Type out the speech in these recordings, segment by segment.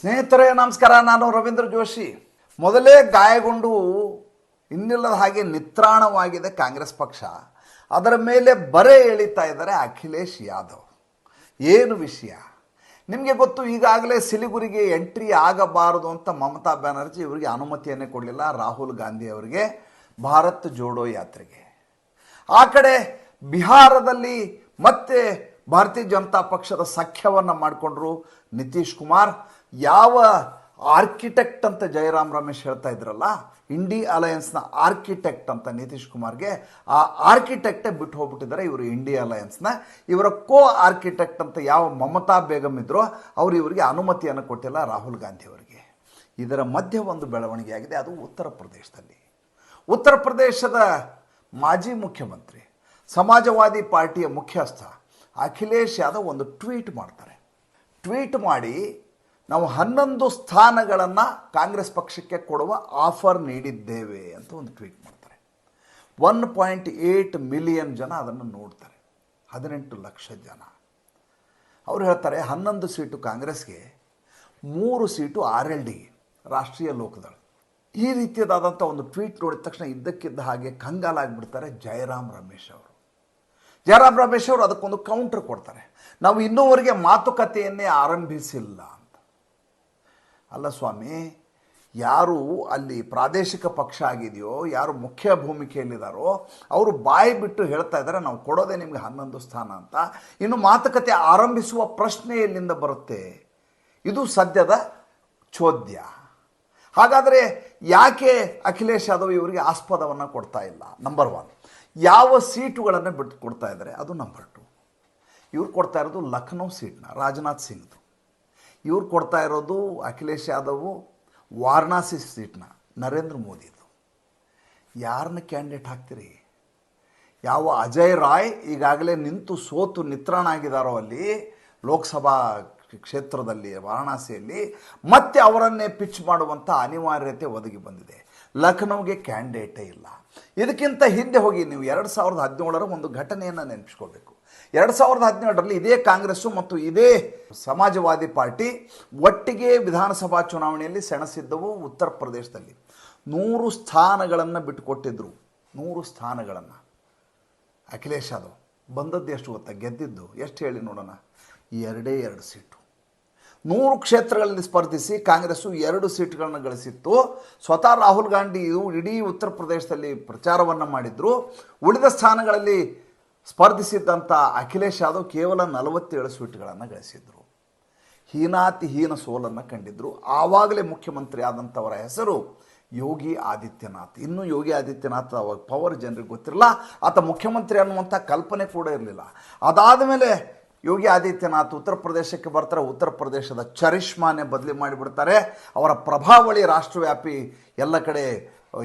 ಸ್ನೇಹಿತರೇ, ನಮಸ್ಕಾರ. ನಾನು ರವೀಂದ್ರ ಜೋಶಿ. ಮೊದಲೇ ಗಾಯಗೊಂಡು ಇನ್ನಿಲ್ಲದ ಹಾಗೆ ನಿತ್ರಾಣವಾಗಿದೆ ಕಾಂಗ್ರೆಸ್ ಪಕ್ಷ. ಅದರ ಮೇಲೆ ಬರೆ ಎಳಿತಾ ಇದ್ದಾರೆ ಅಖಿಲೇಶ್ ಯಾದವ್. ಏನು ವಿಷಯ? ನಿಮಗೆ ಗೊತ್ತು, ಈಗಾಗಲೇ ಸಿಲಿಗುರಿಗೆ ಎಂಟ್ರಿ ಆಗಬಾರದು ಅಂತ ಮಮತಾ ಬ್ಯಾನರ್ಜಿ ಇವರಿಗೆ ಅನುಮತಿಯನ್ನೇ ಕೊಡಲಿಲ್ಲ, ರಾಹುಲ್ ಗಾಂಧಿ ಅವರಿಗೆ, ಭಾರತ್ ಜೋಡೋ ಯಾತ್ರೆಗೆ. ಆ ಕಡೆ ಬಿಹಾರದಲ್ಲಿ ಮತ್ತೆ ಭಾರತೀಯ ಜನತಾ ಪಕ್ಷದ ಸಖ್ಯವನ್ನು ಮಾಡಿಕೊಂಡ್ರು ನಿತೀಶ್ ಕುಮಾರ್. ಯಾವ ಆರ್ಕಿಟೆಕ್ಟ್ ಅಂತ ಜಯರಾಮ್ ರಮೇಶ್ ಹೇಳ್ತಾ ಇದ್ರಲ್ಲ ಇಂಡಿ ಅಲಯನ್ಸ್ನ ಆರ್ಕಿಟೆಕ್ಟ್ ಅಂತ ನಿತೀಶ್ ಕುಮಾರ್ಗೆ, ಆ ಆರ್ಕಿಟೆಕ್ಟೇ ಬಿಟ್ಟು ಹೋಗ್ಬಿಟ್ಟಿದ್ದಾರೆ ಇವರು ಇಂಡಿ ಅಲಯನ್ಸ್ನ ಇವರ ಕೋ ಆರ್ಕಿಟೆಕ್ಟ್ ಅಂತ ಯಾವ ಮಮತಾ ಬೇಗಮ್ ಇದ್ರೋ, ಅವರು ಇವರಿಗೆ ಅನುಮತಿಯನ್ನು ಕೊಟ್ಟಿಲ್ಲ ರಾಹುಲ್ ಗಾಂಧಿ ಅವರಿಗೆ. ಇದರ ಮಧ್ಯೆ ಒಂದು ಬೆಳವಣಿಗೆ ಆಗಿದೆ, ಅದು ಉತ್ತರ ಪ್ರದೇಶದಲ್ಲಿ. ಉತ್ತರ ಪ್ರದೇಶದ ಮಾಜಿ ಮುಖ್ಯಮಂತ್ರಿ, ಸಮಾಜವಾದಿ ಪಾರ್ಟಿಯ ಮುಖ್ಯಸ್ಥ ಅಖಿಲೇಶ್ ಯಾದವ್ ಒಂದು ಟ್ವೀಟ್ ಮಾಡ್ತಾರೆ. ಟ್ವೀಟ್ ಮಾಡಿ ನಾವು ಹನ್ನೊಂದು ಸ್ಥಾನಗಳನ್ನು ಕಾಂಗ್ರೆಸ್ ಪಕ್ಷಕ್ಕೆ ಕೊಡುವ ಆಫರ್ ನೀಡಿದ್ದೇವೆ ಅಂತ ಒಂದು ಟ್ವೀಟ್ ಮಾಡ್ತಾರೆ. ಒನ್ ಪಾಯಿಂಟ್ ಏಯ್ಟ್ ಮಿಲಿಯನ್ ಜನ ಅದನ್ನು ನೋಡ್ತಾರೆ. ಹದಿನೆಂಟು ಲಕ್ಷ ಜನ. ಅವರು ಹೇಳ್ತಾರೆ, ಹನ್ನೊಂದು ಸೀಟು ಕಾಂಗ್ರೆಸ್ಗೆ, ಮೂರು ಸೀಟು ಆರ್ ಎಲ್ ಡಿಗೆ ರಾಷ್ಟ್ರೀಯ ಲೋಕದಳ ಈ ರೀತಿಯದಾದಂಥ ಒಂದು ಟ್ವೀಟ್ ನೋಡಿದ ತಕ್ಷಣ ಇದ್ದಕ್ಕಿದ್ದ ಹಾಗೆ ಕಂಗಾಲಾಗಿಬಿಡ್ತಾರೆ ಜಯರಾಮ್ ರಮೇಶ್ ಅವರು. ಜಯರಾಮ್ ರಮೇಶ್ ಅವರು ಅದಕ್ಕೊಂದು ಕೌಂಟರ್ ಕೊಡ್ತಾರೆ. ನಾವು ಇನ್ನೂವರೆಗೆ ಮಾತುಕತೆಯನ್ನೇ ಆರಂಭಿಸಿಲ್ಲ. ಅಲ್ಲ ಸ್ವಾಮಿ, ಯಾರು ಅಲ್ಲಿ ಪ್ರಾದೇಶಿಕ ಪಕ್ಷ ಆಗಿದೆಯೋ, ಯಾರು ಮುಖ್ಯ ಭೂಮಿಕೆಯಲ್ಲಿದ್ದಾರೋ, ಅವರು ಬಾಯಿ ಬಿಟ್ಟು ಹೇಳ್ತಾ ಇದ್ದಾರೆ, ನಾವು ಕೊಡೋದೇ ನಿಮಗೆ ಹನ್ನೊಂದು ಸ್ಥಾನ ಅಂತ. ಇನ್ನು ಮಾತುಕತೆ ಆರಂಭಿಸುವ ಪ್ರಶ್ನೆ ಎಲ್ಲಿಂದ ಬರುತ್ತೆ? ಇದು ಸದ್ಯದ ಚೋದ್ಯ. ಹಾಗಾದರೆ ಯಾಕೆ ಅಖಿಲೇಶ್ ಯಾದವ್ ಇವರಿಗೆ ಆಸ್ಪದವನ್ನು ಕೊಡ್ತಾ ಇಲ್ಲ? ನಂಬರ್ ಒನ್ ಯಾವ ಸೀಟುಗಳನ್ನು ಬಿಟ್ಟು ಕೊಡ್ತಾ ಇದ್ದಾರೆ? ಅದು ನಂಬರ್ ಟು ಇವ್ರು ಕೊಡ್ತಾ ಇರೋದು ಲಖನೌ ಸೀಟ್ನ, ರಾಜನಾಥ್ ಸಿಂಗ್ದು. ಇವ್ರು ಕೊಡ್ತಾ ಇರೋದು ಅಖಿಲೇಶ್ ಯಾದವ್, ವಾರಣಾಸಿ ಸೀಟ್ನ ನರೇಂದ್ರ ಮೋದಿದು. ಯಾರನ್ನ ಕ್ಯಾಂಡಿಡೇಟ್ ಹಾಕ್ತೀರಿ? ಯಾವ ಅಜಯ್ ರಾಯ್ ಈಗಾಗಲೇ ನಿಂತು ಸೋತು ನಿತ್ರಾಣಾಗಿದ್ದಾರೋ ಅಲ್ಲಿ, ಲೋಕಸಭಾ ಕ್ಷೇತ್ರದಲ್ಲಿ, ವಾರಣಾಸಿಯಲ್ಲಿ, ಮತ್ತೆ ಅವರನ್ನೇ ಪಿಚ್ ಮಾಡುವಂಥ ಅನಿವಾರ್ಯತೆ ಒದಗಿ ಬಂದಿದೆ. ಲಖನೌಗೆ ಕ್ಯಾಂಡಿಡೇಟೇ ಇಲ್ಲ. ಇದಕ್ಕಿಂತ ಹಿಂದೆ ಹೋಗಿ ನೀವು ಎರಡು ಸಾವಿರದ ಹದಿನೇಳರ ಒಂದು ಘಟನೆಯನ್ನು ನೆನಪಿಸ್ಕೋಬೇಕು ಎರಡು ಸಾವಿರದ ಹದಿನೇಳರಲ್ಲಿ ಇದೇ ಕಾಂಗ್ರೆಸ್ಸು ಮತ್ತು ಇದೇ ಸಮಾಜವಾದಿ ಪಾರ್ಟಿ ಒಟ್ಟಿಗೆ ವಿಧಾನಸಭಾ ಚುನಾವಣೆಯಲ್ಲಿ ಸೆಣಸಿದ್ದವು ಉತ್ತರ ಪ್ರದೇಶದಲ್ಲಿ. ನೂರು ಸ್ಥಾನಗಳನ್ನು ಬಿಟ್ಟುಕೊಟ್ಟಿದ್ರು. ನೂರು ಸ್ಥಾನಗಳನ್ನು. ಅಖಿಲೇಶ್ ಯಾದವ್ ಬಂದದ್ದು ಎಷ್ಟು ಗೊತ್ತಾ? ಗೆದ್ದಿದ್ದು. ಎಷ್ಟು ಹೇಳಿ ನೋಡೋಣ. ಎರಡೇ ಎರಡು ಸೀಟು. ನೂರು ಕ್ಷೇತ್ರಗಳಲ್ಲಿ ಸ್ಪರ್ಧಿಸಿ ಕಾಂಗ್ರೆಸ್ಸು ಎರಡು ಸೀಟ್ಗಳನ್ನು ಗಳಿಸಿತ್ತು. ಸ್ವತಃ ರಾಹುಲ್ ಗಾಂಧಿ ಇಡೀ ಉತ್ತರ ಪ್ರದೇಶದಲ್ಲಿ ಪ್ರಚಾರವನ್ನು ಮಾಡಿದ್ರು. ಉಳಿದ ಸ್ಥಾನಗಳಲ್ಲಿ ಸ್ಪರ್ಧಿಸಿದ್ದಂಥ ಅಖಿಲೇಶ್ ಯಾದವ್ ಕೇವಲ ನಲವತ್ತೇಳು ಸೀಟ್ಗಳನ್ನು ಗಳಿಸಿದ್ರು. ಹೀನಾತಿ ಹೀನ ಸೋಲನ್ನು ಕಂಡಿದ್ರು. ಆವಾಗಲೇ ಮುಖ್ಯಮಂತ್ರಿ ಆದಂಥವರ ಹೆಸರು ಯೋಗಿ ಆದಿತ್ಯನಾಥ್. ಇನ್ನೂ ಯೋಗಿ ಆದಿತ್ಯನಾಥ್ ಅವಾಗ ಪವರ್ ಜನರಿಗೆ ಗೊತ್ತಿರಲ್ಲ, ಆತ ಮುಖ್ಯಮಂತ್ರಿ ಅನ್ನುವಂಥ ಕಲ್ಪನೆ ಕೂಡ ಇರಲಿಲ್ಲ. ಅದಾದ ಮೇಲೆ ಯೋಗಿ ಆದಿತ್ಯನಾಥ್ ಉತ್ತರ ಪ್ರದೇಶಕ್ಕೆ ಬರ್ತಾರೆ. ಉತ್ತರ ಪ್ರದೇಶದ ಚರಿಷ್ಮಾನೆ ಬದಲಿ ಮಾಡಿಬಿಡ್ತಾರೆ. ಅವರ ಪ್ರಭಾವಳಿ ರಾಷ್ಟ್ರವ್ಯಾಪಿ ಎಲ್ಲ ಕಡೆ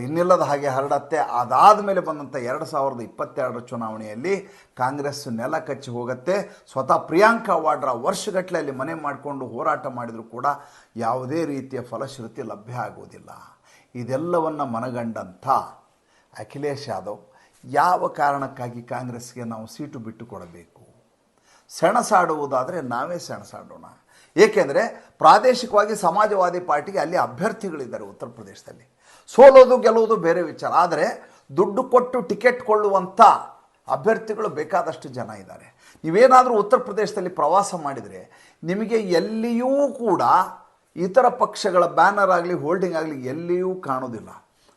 ಇನ್ನಿಲ್ಲದ ಹಾಗೆ ಹರಡತ್ತೆ. ಅದಾದ ಮೇಲೆ ಬಂದಂಥ ಎರಡು ಸಾವಿರದ ಇಪ್ಪತ್ತೆರಡರ ಚುನಾವಣೆಯಲ್ಲಿ ಕಾಂಗ್ರೆಸ್ ನೆಲ ಕಚ್ಚಿ ಹೋಗುತ್ತೆ. ಸ್ವತಃ ಪ್ರಿಯಾಂಕಾ ವಾಡ್ರಾ ವರ್ಷಗಟ್ಟಲೆ ಅಲ್ಲಿ ಮನೆ ಮಾಡಿಕೊಂಡು ಹೋರಾಟ ಮಾಡಿದರೂ ಕೂಡ ಯಾವುದೇ ರೀತಿಯ ಫಲಶ್ರುತಿ ಲಭ್ಯ ಆಗುವುದಿಲ್ಲ ಇದೆಲ್ಲವನ್ನು ಮನಗಂಡಂಥ ಅಖಿಲೇಶ್ ಯಾದವ್ ಯಾವ ಕಾರಣಕ್ಕಾಗಿ ಕಾಂಗ್ರೆಸ್ಗೆ ನಾವು ಸೀಟು ಬಿಟ್ಟು ಕೊಡಬೇಕು ಸೆಣಸಾಡುವುದಾದರೆ ನಾವೇ ಸೆಣಸಾಡೋಣ. ಏಕೆಂದರೆ ಪ್ರಾದೇಶಿಕವಾಗಿ ಸಮಾಜವಾದಿ ಪಾರ್ಟಿಗೆ ಅಲ್ಲಿ ಅಭ್ಯರ್ಥಿಗಳಿದ್ದಾರೆ ಉತ್ತರ ಪ್ರದೇಶದಲ್ಲಿ. ಸೋಲೋದು ಗೆಲ್ಲೋದು ಬೇರೆ ವಿಚಾರ. ಆದರೆ ದುಡ್ಡು ಕೊಟ್ಟು ಟಿಕೆಟ್ ಕೊಳ್ಳುವಂಥ ಅಭ್ಯರ್ಥಿಗಳು ಬೇಕಾದಷ್ಟು ಜನ ಇದ್ದಾರೆ. ನೀವೇನಾದರೂ ಉತ್ತರ ಪ್ರದೇಶದಲ್ಲಿ ಪ್ರವಾಸ ಮಾಡಿದರೆ ನಿಮಗೆ ಎಲ್ಲಿಯೂ ಕೂಡ ಇತರ ಪಕ್ಷಗಳ ಬ್ಯಾನರ್ ಆಗಲಿ, ಹೋಲ್ಡಿಂಗ್ ಆಗಲಿ ಎಲ್ಲಿಯೂ ಕಾಣೋದಿಲ್ಲ.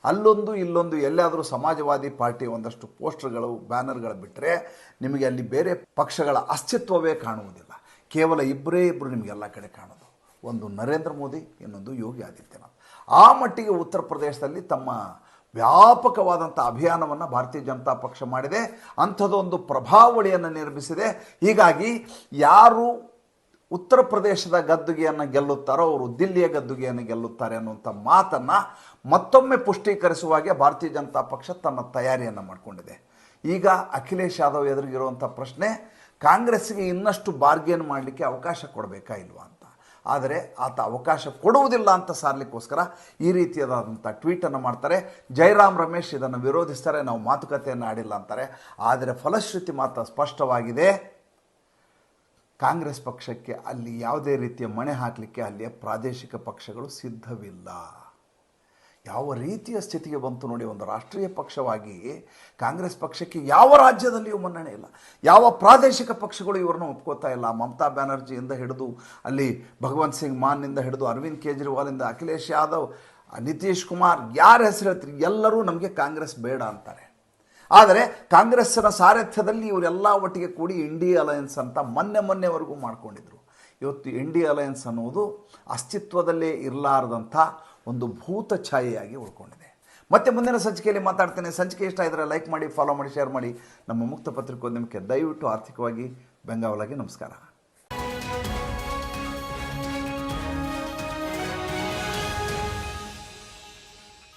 ಅಲ್ಲೊಂದು, ಇಲ್ಲೊಂದು ಎಲ್ಲಾದರೂ ಸಮಾಜವಾದಿ ಪಾರ್ಟಿ ಒಂದಷ್ಟು ಪೋಸ್ಟರ್ಗಳು, ಬ್ಯಾನರ್ಗಳು ಬಿಟ್ಟರೆ ನಿಮಗೆ ಅಲ್ಲಿ ಬೇರೆ ಪಕ್ಷಗಳ ಅಸ್ತಿತ್ವವೇ ಕಾಣುವುದಿಲ್ಲ. ಕೇವಲ ಇಬ್ಬರೇ ಇಬ್ಬರು ನಿಮಗೆಲ್ಲ ಕಡೆ ಕಾಣೋದು. ಒಂದು ನರೇಂದ್ರ ಮೋದಿ, ಇನ್ನೊಂದು ಯೋಗಿ ಆದಿತ್ಯನಾಥ್. ಆ ಮಟ್ಟಿಗೆ ಉತ್ತರ ಪ್ರದೇಶದಲ್ಲಿ ತಮ್ಮ ವ್ಯಾಪಕವಾದಂಥ ಅಭಿಯಾನವನ್ನು ಭಾರತೀಯ ಜನತಾ ಪಕ್ಷ ಮಾಡಿದೆ. ಅಂಥದ್ದೊಂದು ಪ್ರಭಾವಳಿಯನ್ನು ನಿರ್ಮಿಸಿದೆ. ಹೀಗಾಗಿ ಯಾರು ಉತ್ತರ ಪ್ರದೇಶದ ಗದ್ದುಗೆಯನ್ನು ಗೆಲ್ಲುತ್ತಾರೋ ಅವರು ದಿಲ್ಲಿಯ ಗದ್ದುಗೆಯನ್ನು ಗೆಲ್ಲುತ್ತಾರೆ ಅನ್ನುವಂಥ ಮಾತನ್ನು ಮತ್ತೊಮ್ಮೆ ಪುಷ್ಟೀಕರಿಸುವ ಹಾಗೆ ಭಾರತೀಯ ಜನತಾ ಪಕ್ಷ ತನ್ನ ತಯಾರಿಯನ್ನು ಮಾಡಿಕೊಂಡಿದೆ. ಈಗ ಅಖಿಲೇಶ್ ಯಾದವ್ ಎದುರಿಗಿರುವಂಥ ಪ್ರಶ್ನೆ ಕಾಂಗ್ರೆಸ್ಗೆ ಇನ್ನಷ್ಟು ಬಾರ್ಗೇನ್ ಮಾಡಲಿಕ್ಕೆ ಅವಕಾಶ ಕೊಡಬೇಕಾ ಇಲ್ವಾ ಅಂತ. ಆದರೆ ಆತ ಅವಕಾಶ ಕೊಡುವುದಿಲ್ಲ ಅಂತ ಸಾರಲಿಕ್ಕೋಸ್ಕರ ಈ ರೀತಿಯಾದಂಥ ಟ್ವೀಟನ್ನು ಮಾಡ್ತಾರೆ. ಜೈರಾಮ್ ರಮೇಶ್ ಇದನ್ನು ವಿರೋಧಿಸ್ತಾರೆ, ನಾವು ಮಾತುಕತೆಯನ್ನು ಆಡಿಲ್ಲ ಅಂತಾರೆ. ಆದರೆ ಫಲಶ್ರುತಿ ಮಾತ್ರ ಸ್ಪಷ್ಟವಾಗಿದೆ. ಕಾಂಗ್ರೆಸ್ ಪಕ್ಷಕ್ಕೆ ಅಲ್ಲಿ ಯಾವುದೇ ರೀತಿಯ ಮಣೆ ಹಾಕಲಿಕ್ಕೆ ಅಲ್ಲಿಯ ಪ್ರಾದೇಶಿಕ ಪಕ್ಷಗಳು ಸಿದ್ಧವಿಲ್ಲ. ಯಾವ ರೀತಿಯ ಸ್ಥಿತಿಗೆ ಬಂತು ನೋಡಿ ಒಂದು ರಾಷ್ಟ್ರೀಯ ಪಕ್ಷವಾಗಿ ಕಾಂಗ್ರೆಸ್ ಪಕ್ಷಕ್ಕೆ ಯಾವ ರಾಜ್ಯದಲ್ಲಿಯೂ ಮನ್ನಣೆ ಇಲ್ಲ. ಯಾವ ಪ್ರಾದೇಶಿಕ ಪಕ್ಷಗಳು ಇವರನ್ನು ಒಪ್ಕೋತಾ ಇಲ್ಲ. ಮಮತಾ ಬ್ಯಾನರ್ಜಿಯಿಂದ ಹಿಡಿದು ಅಲ್ಲಿ ಭಗವಂತ್ ಸಿಂಗ್ ಮಾನ್ನಿಂದ ಹಿಡಿದು ಅರವಿಂದ್ ಕೇಜ್ರಿವಾಲಿಂದ ಅಖಿಲೇಶ್ ಯಾದವ್, ನಿತೀಶ್ ಕುಮಾರ್ ಯಾರ ಹೆಸರು ಹೇಳ್ತೀರಿ? ಎಲ್ಲರೂ ನಮಗೆ ಕಾಂಗ್ರೆಸ್ ಬೇಡ ಅಂತಾರೆ. ಆದರೆ ಕಾಂಗ್ರೆಸ್ಸಿನ ಸಾರಥ್ಯದಲ್ಲಿ ಇವರೆಲ್ಲ ಒಟ್ಟಿಗೆ ಕೂಡಿ ಇಂಡಿ ಅಲಯನ್ಸ್ ಅಂತ ಮೊನ್ನೆ ಮೊನ್ನೆವರೆಗೂ ಮಾಡ್ಕೊಂಡಿದ್ರು. ಇವತ್ತು ಇಂಡಿ ಅಲಯನ್ಸ್ ಅನ್ನೋದು ಅಸ್ತಿತ್ವದಲ್ಲೇ ಇರಲಾರದಂಥ ಒಂದು ಭೂತ ಛಾಯೆಯಾಗಿ ಉಳ್ಕೊಂಡಿದೆ. ಮತ್ತೆ ಮುಂದಿನ ಸಂಚಿಕೆಯಲ್ಲಿ ಮಾತಾಡ್ತೇನೆ. ಸಂಚಿಕೆ ಇಷ್ಟ ಇದ್ದರೆ ಲೈಕ್ ಮಾಡಿ ಫಾಲೋ ಮಾಡಿ ಶೇರ್ ಮಾಡಿ. ನಮ್ಮ ಮುಕ್ತ ಪತ್ರಿಕೋದ್ಯಮಕ್ಕೆ ದಯವಿಟ್ಟು ಆರ್ಥಿಕವಾಗಿ ಬೆಂಗಾವಲಾಗಿ ನಮಸ್ಕಾರ.